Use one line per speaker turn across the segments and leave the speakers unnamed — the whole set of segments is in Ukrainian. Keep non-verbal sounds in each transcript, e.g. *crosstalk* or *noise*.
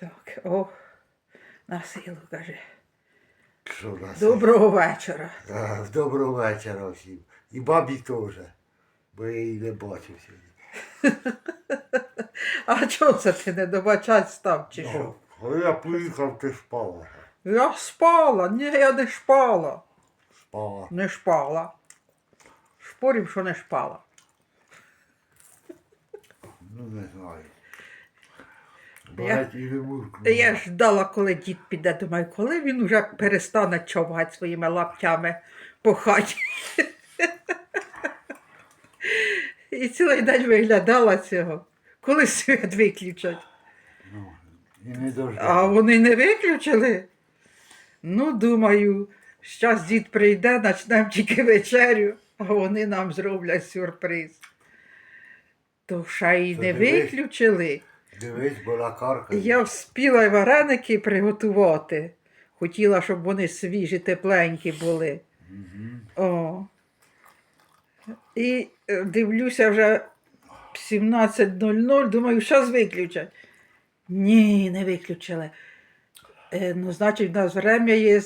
Так, о, на силу каже.
Що в нас?
Доброго вечора.
А, Доброго вечора всім. І бабі теж. Бо я її не бачив сьогодні. *laughs*
А чого це ти не добачать став чи що?
Ну, Коли я поїхав, ти спала.
Я спала, ні, я не шпала.
Спала.
Не шпала. Шпорів, що не шпала.
Ну не знаю.
Я-. Я ждала, коли дід піде. Думаю, коли він уже перестане човгати своїми лаптями по хаті. І цілий день виглядала цього. Коли світ виключать.
Ну, і не.
А вони не виключили. Ну, думаю, зараз дід прийде, почнемо тільки вечерю, а вони нам зроблять сюрприз. То ще й не виключили.
Дивись, була карка.
Я вспіла й вареники приготувати. Хотіла, щоб вони свіжі, тепленькі були.
Мгм.
О. І е, дивлюся вже 17.00, думаю, зараз виключать. Ні, не виключили. Е, ну, значить, в нас время є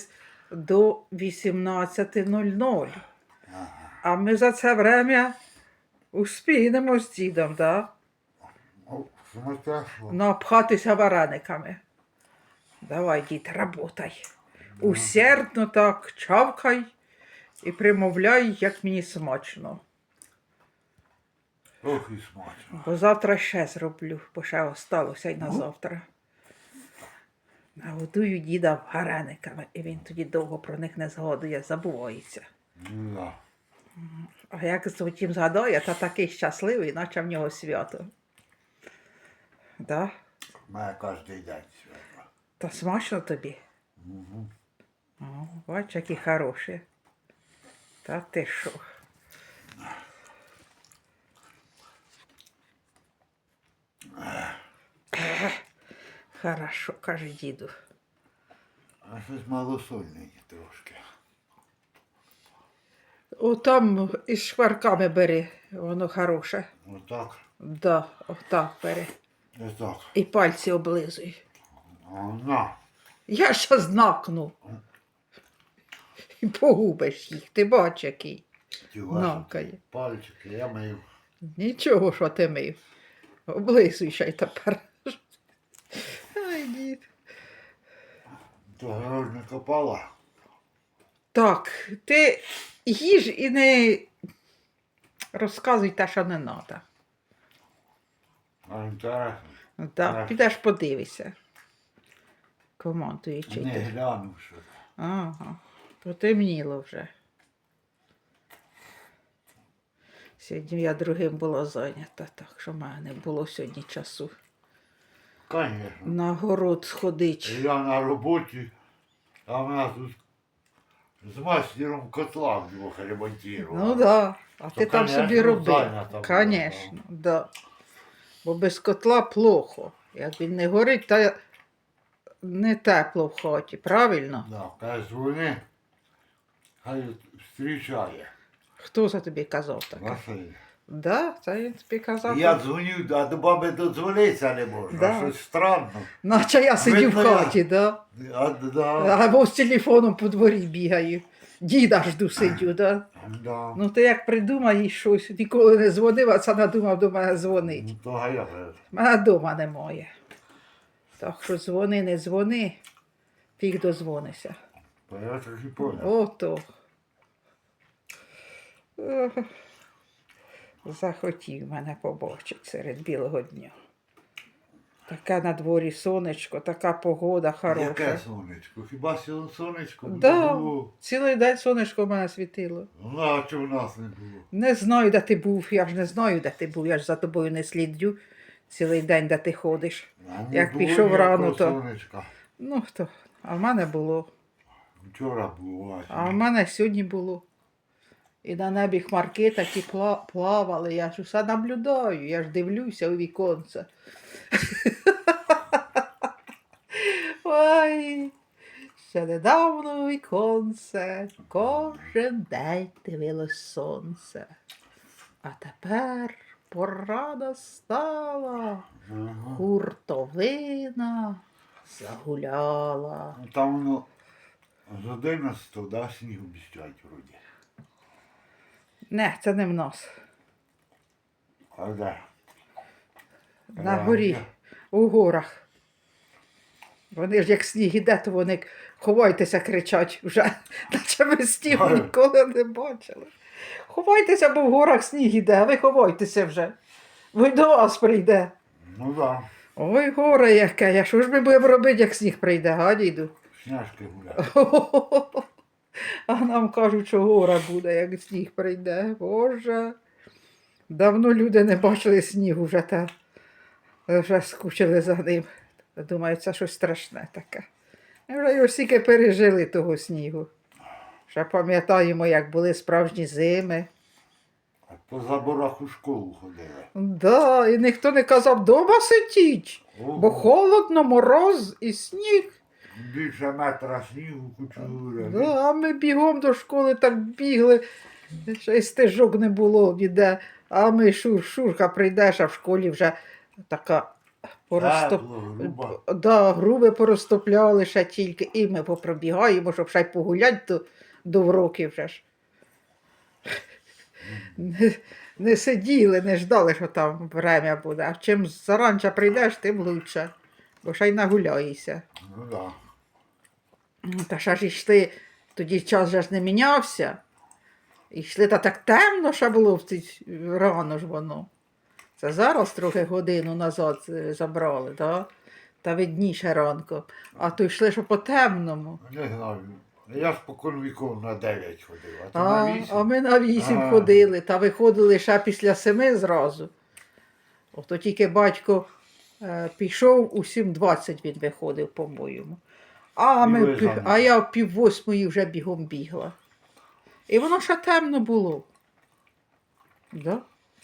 до 18.00.
Ага.
А ми за це время успіємо з дідом, да?
Ну,
напхатися варениками. Давай, дід, работай. Усердно так чавкай і примовляй, як мені смачно.
Ох і смачно.
Бо завтра ще зроблю, бо ще осталося й на
Ну.
завтра. Нагодую діда варениками, і він тоді довго про них не згадує, забувається.
Ну, да.
А як потім згадає, та такий щасливий, наче в нього свято. Да?
Має кожен день свято.
Та смачно тобі.
Мгм.
О, бач, які хороші. Та ти що? Хорошо, каже діду.
А щось малосольне трошки.
О, там із шкварками бери, воно хороше.
Отак.
Да, отак бери.
Отак.
І пальці облизуй.
На.
Я щас знакну. І погубиш їх, ти бач, який. Накає.
пальчики, я маю.
Нічого, що ти мив. Облизуй ще й тепер. Ай, дід.
То грож не копала.
Так, ти їж і не розказуй те, що не треба.
Інтересно.
Так,
Так.
підеш подивися. Командуючи.
Не
ти.
глянув, що.
Ага, потемніло вже. Сьогодні я другим була зайнята, так що в мене не було сьогодні часу
Конечно.
на город сходити.
Я на роботі, а в нас тут з мастером котла вдвох ремонтував.
Ну так, да. а ти там
конечно,
собі робив.
зайнята була,
да. Бо без котла плохо. Як він не горить, то не тепло в хаті, правильно?
Да, каже, дзвони, хай зустрічає.
Хто за тобі казав таке?
Василь.
Да, це він тобі казав.
Я дзвоню, а до баби додзвонитися не можу.
Да.
Щось странно.
Наче я сидів в
Видно, я-
хаті, да?
А, да,
Або з телефоном по дворі бігаю. Діда жду сидю, да?
да.
Ну ти як придумай щось, ніколи не дзвонив, а це надумав до мене дзвонить.
Ну, то я кажу.
Мене вдома немає. Так що дзвони, не дзвони, фіг дозвонися.
То я трохи понял.
Ото. Ох. Захотів мене побачити серед білого дня. Таке на дворі сонечко, така погода хороша.
Яке сонечко? Хіба сонечко? Не
Да.
було.
Цілий день сонечко в мене світило.
Ну, а чого в нас не було?
Не знаю, де ти був. Я ж не знаю, де ти був. Я ж за тобою не слідю цілий день, де ти ходиш.
А
Як пішов рано, то-
Сонечка.
Ну хто? А в мене було.
Вчора було.
А в мене сьогодні було. І на небі хмарки такі плавали. Я ж усе наблюдаю, я ж дивлюся у віконце. *laughs* Ой, ще недавно у віконце кожен день дивилось сонце. А тепер пора настала
Ага.
хуртовина. Загуляла.
Ну, Там воно з 11 да, сніг обіцяють вроді.
Не, це не в нас.
А де?
На горі, у горах. Вони ж як сніг іде, то вони ховайтеся, кричать вже, *laughs* наче ми снігу ніколи не бачили. Ховайтеся, бо в горах сніг іде, а ви ховайтеся вже. Ви до вас прийде.
Ну да,
Ой, горе яке, я що ж ми будемо робити, як сніг прийде, га, діду?
сняжки гуляють. *laughs*
А нам кажуть, що гора буде, як сніг прийде. Боже. Давно люди не бачили снігу вже та вже скучили за ним. Думаю, це щось страшне таке. Ми вже його стільки пережили того снігу. Ще пам'ятаємо, як були справжні зими.
А По заборах у школу ходили.
Да, і ніхто не казав, дома сидіть, бо холодно, мороз і сніг.
Більше метра снігу кучугура.
Да, а ми бігом до школи так бігли, ще й стежок не було ніде. А ми шур, шурка прийдеш, а в школі вже така поростоп...
Грубо.
да, груби поростопляли ще тільки, і ми попробігаємо, щоб ще й погулять до, до вроків вже ж. Не, не сиділи, не ждали, що там время буде. А чим заранче прийдеш, тим лучше, бо ще й нагуляєшся.
Ну да.
Ну, Та ще ж йшли, тоді час же ж не мінявся. І йшли та так темно ще було в ці, рано ж воно. Це зараз трохи годину назад е, забрали, да? та видніше ранку. А то йшли, що по темному.
Не знаю. Я ж по конвіков на 9 ходив, а ти
А,
на 8.
а ми на вісім
А.
ходили, та виходили ще після семи зразу. Ото тільки батько пішов, у 7.20 він виходив, по-моєму. А, ми, пів- а я в пів восьмої вже бігом бігла. І воно ще темно було. Да?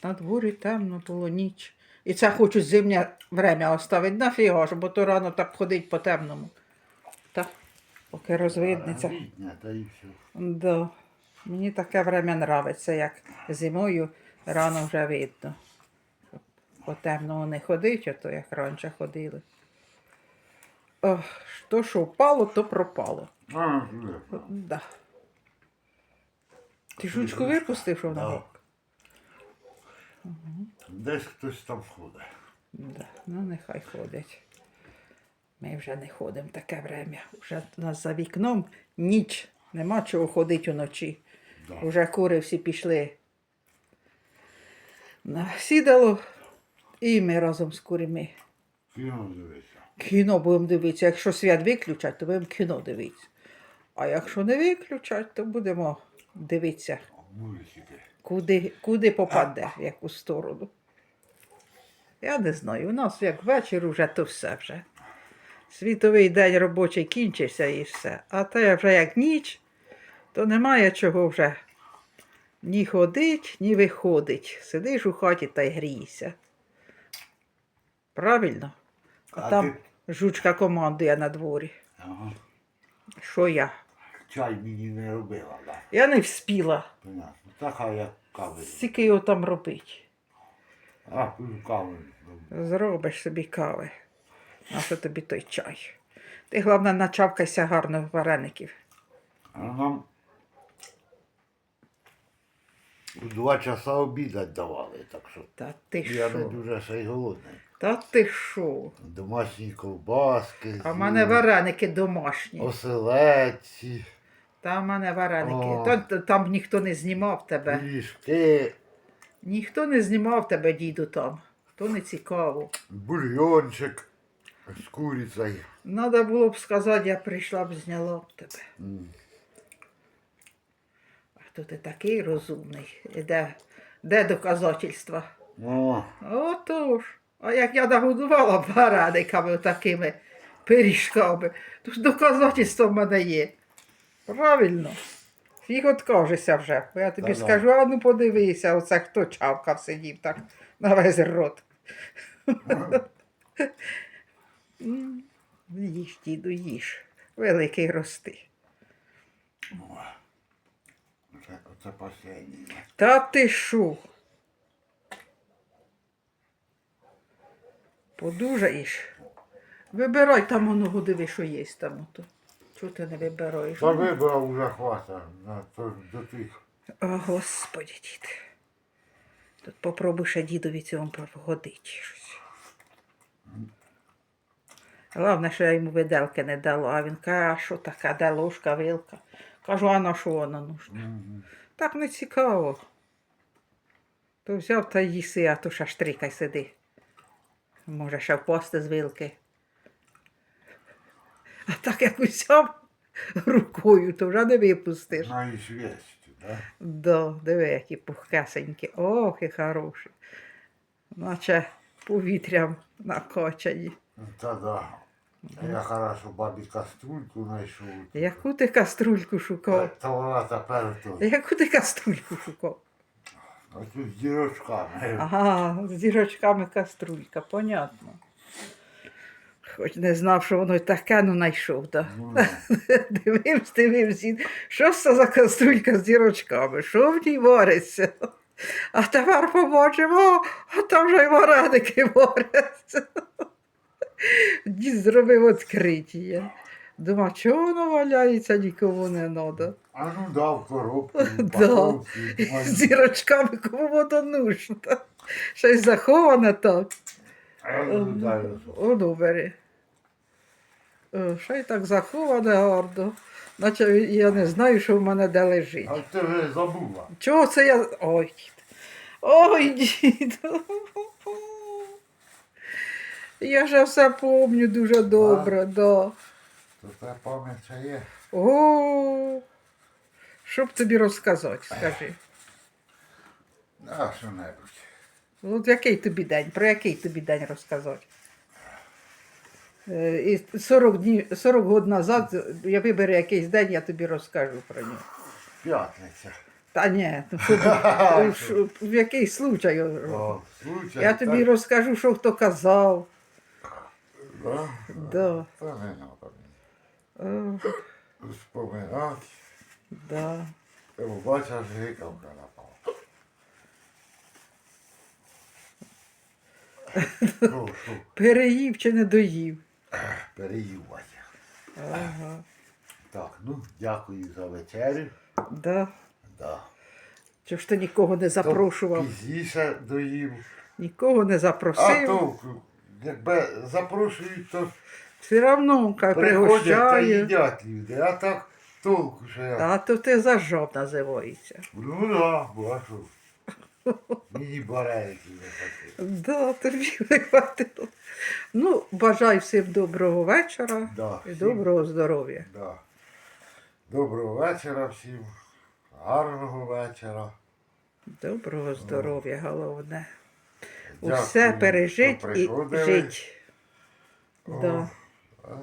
На дворі темно було ніч. І це хочу зимнє время оставити. Нафіга ж, бо то рано так ходить по темному. Так, поки розвиднеться. Да. Мені таке время нравиться, як зимою рано вже видно. По темному не ходить, а то як раніше ходили. Ох, то, що впало, то пропало.
А, сюди.
Да. Ти жучку випустив, що вона?
Да. Десь хтось там ходить.
Да. Ну, нехай ходить. Ми вже не ходимо таке время. Вже у нас за вікном ніч. Нема чого ходити уночі.
Да.
Уже кури всі пішли сідало, і ми разом з курми.
Кіно дивися.
Кіно будемо дивитися. Якщо свят виключать, то будемо кіно дивитися. А якщо не виключать, то будемо дивитися, куди, куди попаде, в яку сторону. Я не знаю, у нас як вечір уже, то все вже. Світовий день робочий кінчився і все. А те вже як ніч, то немає чого вже ні ходить, ні виходить. Сидиш у хаті та й грійся. Правильно? А,
А
там
ти-
жучка командує на дворі.
Ага.
Що я?
Чай мені не робила, да.
Я не вспіла.
Понятно. Так, а я кави.
Скільки його там робить?
А, пив.
Зробиш собі кави. А що тобі той чай? Ти, головне, начавкайся гарно вареників.
А нам у два часа обідать давали, так що
Та ти
я не
що?
дуже ще й голодний.
Та ти що?
Домашні ковбаски,
А в мене вареники домашні.
оселедці,
Та в мене вареники. Та, та- там ніхто не знімав тебе.
пиріжки,
Ніхто не знімав тебе, діду, там. То не цікаво.
бульйончик з курицею.
Надо було б сказати, я прийшла б зняла б тебе.
М.
А то ти такий розумний. І де, де доказательства?
О,
Отож. А як я нагодувала варениками такими пиріжками, то доказательство в мене є. Правильно. Фіг откажешся вже. Бо я тобі
Та-да.
скажу, а ну подивися, оце хто чавкав сидів так на весь рот. Їж, діду, їж. Великий рости.
це, це.
Та ти що? Подужаєш? Вибирай там оного, диви, що є там ото. Чого ти не вибираєш?
Та вибрав уже хвата на то, до тих.
О, Господи, дід. Тут попробуй ще дідові цьому погодити щось. Головне, що я йому виделки не дала, а він каже, а що таке, де ложка, вилка. Кажу, а на що вона нужна?
Мгм.
Так не цікаво. То взяв та їси, а то ще штрикай сиди. Може, ще впасти з вилки. А так як взяв рукою, то вже не випустиш.
На і швесті, да?
Диви, які пухкесенькі. Ох, і хороші. Наче повітрям накачані.
Та да. Я хорошо бабі каструльку знайшов.
Яку ти каструльку шукав?
Та вона тепер то.
Яку ти каструльку шукав?
А тут з дірочками.
Ага, з дірочками каструлька, понятно. Хоч не знав, що воно таке, ну знайшов, так.
Ну,
Да. *laughs* Дивився, дивився. Що це за каструлька з дірочками? Що в ній вариться? А тепер побачимо, а там вже й вареники *laughs* варяться. Дід зробив відкриття. Думав, чого воно валяється, нікому не треба.
А ну дав коробку, *laughs* упаковки.
З дірочками кому воно нужно. Щось заховане так.
А я ну дай.
О, добре. О, Що й так заховане гарно. Наче я не знаю, що в мене де лежить.
А ти вже забула.
Чого це я. Ой, дід. Ой, дід. *laughs* Я же все помню дуже добре, да.
То це пам'ять ще є.
О, що б тобі розказати, скажи.
А що-небудь.
От який тобі день? Про який тобі день розказати? Е, І 40 днів, 40 років назад я виберу якийсь день, я тобі розкажу про нього.
П'ятниця.
Та ні, ну, що *laughs* що- в який случай.
О, случай.
Я тобі
так,
розкажу, що хто казав.
Да?
Да.
Та не надо Вспоминати.
да.
Ти бачиш, гикавка напала. *laughs*
Переїв чи не доїв.
переївати.
Ага.
Так, ну, дякую за вечерю.
Да.
Да.
Чого ж ти нікого не запрошував?
То Пізніше доїв.
Нікого не запросив.
А толку, якби запрошують, то
Все одно хай
приходять та
пригощає.
їдять люди. А так толку, що я.
А то ти зажав називається.
Ну да, бачу. Мені не хватило.
Да, тобі не хватило. Ну, бажаю всім доброго вечора
Да,
і
всім.
доброго здоров'я.
Да. Доброго вечора всім. Гарного вечора.
Доброго здоров'я, головне.
Дякую,
Усе
що
пережить і
приходили.
жить. Да.
А.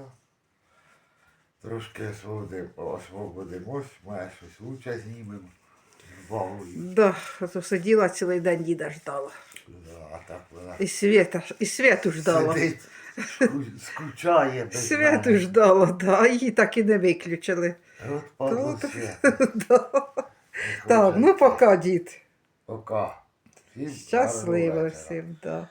Трошки освободимо- освободимось, має щось лучше знімемо.
Да, а то сиділа цілий день діда ждала.
А так вона
І світа, і святу ждала.
сидить, скучає без
Святу
мене.
ждала, да, а її так і не виключили.
От падло
Та-
свято. *laughs*
Да. Так, ну пока, дід.
Пока. Всім
Щасливо
вечора.
всім, да.